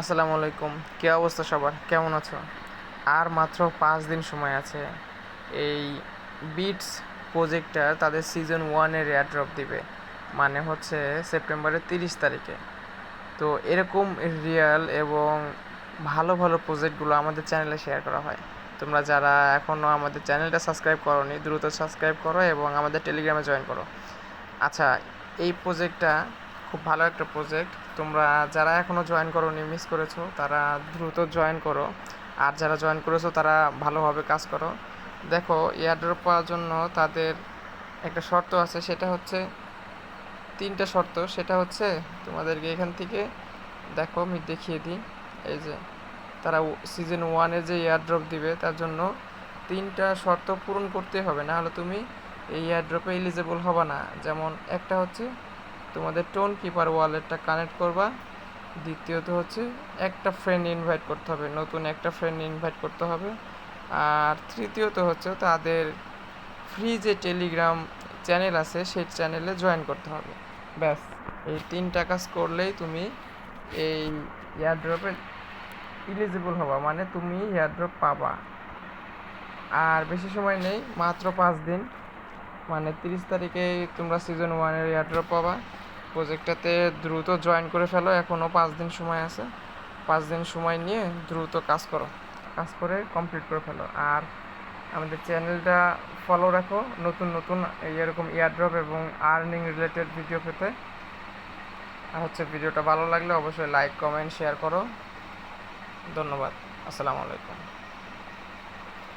আসসালামু আলাইকুম। কী অবস্থা সবার? কেমন আছো? আর মাত্র পাঁচ দিন সময় আছে। এই বিটস প্রজেক্টটা তাদের সিজন ওয়ানের এয়ারড্রপ দিবে। মানে হচ্ছে সেপ্টেম্বরের তিরিশ তারিখে। তো এরকম রিয়াল এবং ভালো ভালো প্রজেক্টগুলো আমাদের চ্যানেলে শেয়ার করা হয়। তোমরা যারা এখনও আমাদের চ্যানেলটা সাবস্ক্রাইব করোনি, দ্রুত সাবস্ক্রাইব করো এবং আমাদের টেলিগ্রামে জয়েন করো। আচ্ছা এই প্রজেক্টটা খুব ভালো একটা প্রজেক্ট তোমরা যারা এখনও জয়েন করোনি মিস করেছ, তারা দ্রুত জয়েন করো। আর যারা জয়েন করেছ, তারা ভালোভাবে কাজ করো। দেখো এয়ারড্রপ পাওয়ার জন্য তাদের একটা শর্ত আছে, সেটা হচ্ছে তিনটা শর্ত। সেটা হচ্ছে, তোমাদেরকে এখান থেকে, দেখো, আমি দেখিয়ে দিই। এই যে, তারা সিজন ওয়ানে যে এয়ারড্রপ দিবে, তার জন্য তিনটা শর্ত পূরণ করতে হবে। না হলে তুমি এই এয়ারড্রপে এলিজেবল হবে না। যেমন একটা হচ্ছে তোমাদের টোন কিপার ওয়ালেটটা কানেক্ট করবা। দ্বিতীয়ত হচ্ছে একটা ফ্রেন্ড ইনভাইট করতে হবে, নতুন একটা ফ্রেন্ড ইনভাইট করতে হবে। আর তৃতীয়ত হচ্ছে তাদের ফ্রি যে টেলিগ্রাম চ্যানেল আছে, সেই চ্যানেলে জয়েন করতে হবে। ব্যাস, এই তিনটা কাজ করলেই তুমি এই এয়ারড্রপে ইলিজিবল হবা মানে তুমি এয়ারড্রপ পাবা। আর বেশি সময় নেই, মাত্র পাঁচ দিন মানে তিরিশ তারিখে তোমরা সিজন ওয়ানের এয়ারড্রপ পাবা। প্রজেক্টটাতে দ্রুত জয়েন করে ফেলো এখনও পাঁচ দিন সময় আছে। পাঁচ দিন সময় নিয়ে দ্রুত কাজ করো। কাজ করে কমপ্লিট করে ফেলো। আর আমাদের চ্যানেলটা ফলো রাখো নতুন নতুন এরকম এয়ারড্রপ এবং আর্নিং রিলেটেড ভিডিও পেতে। আর হচ্ছে ভিডিওটা ভালো লাগলে অবশ্যই লাইক কমেন্ট শেয়ার করো। ধন্যবাদ। আসসালামু আলাইকুম।